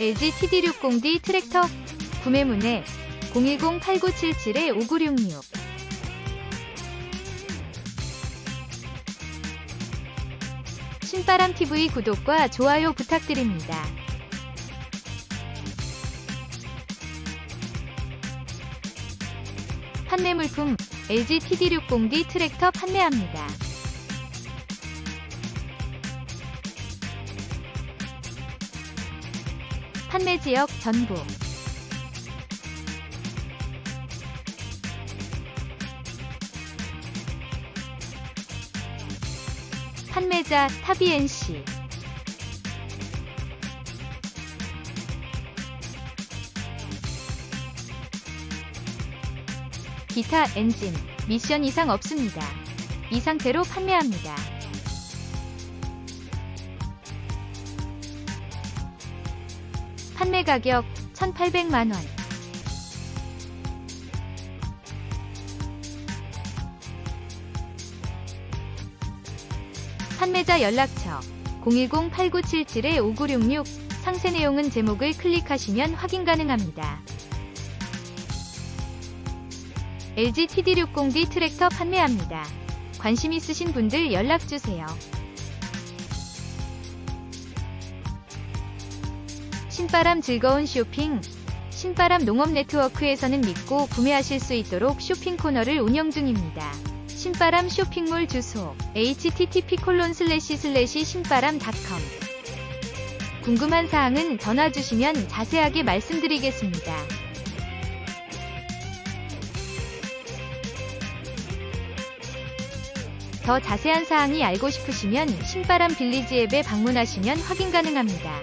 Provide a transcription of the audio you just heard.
LG TD60D 트랙터 구매 문의 010-8977-5966 신바람 TV 구독과 좋아요 부탁드립니다. 판매 물품 LG TD60D 트랙터 판매합니다. 판매 지역 전부 판매자 타비엔시 기타 엔진 미션 이상 없습니다. 이 상태로 판매합니다. 판매 가격 1,800만 원. 판매자 연락처 010-8977-5966 상세 내용은 제목을 클릭하시면 확인 가능합니다. LG TD60D 트랙터 판매합니다. 관심 있으신 분들 연락주세요. 신바람 즐거운 쇼핑 신바람 농업 네트워크에서는 믿고 구매하실 수 있도록 쇼핑 코너를 운영 중입니다. 신바람 쇼핑몰 주소 http 신바람닷컴 궁금한 사항은 전화 주시면 자세하게 말씀드리겠습니다. 더 자세한 사항이 알고 싶으시면 신바람 빌리지 앱에 방문하시면 확인 가능합니다.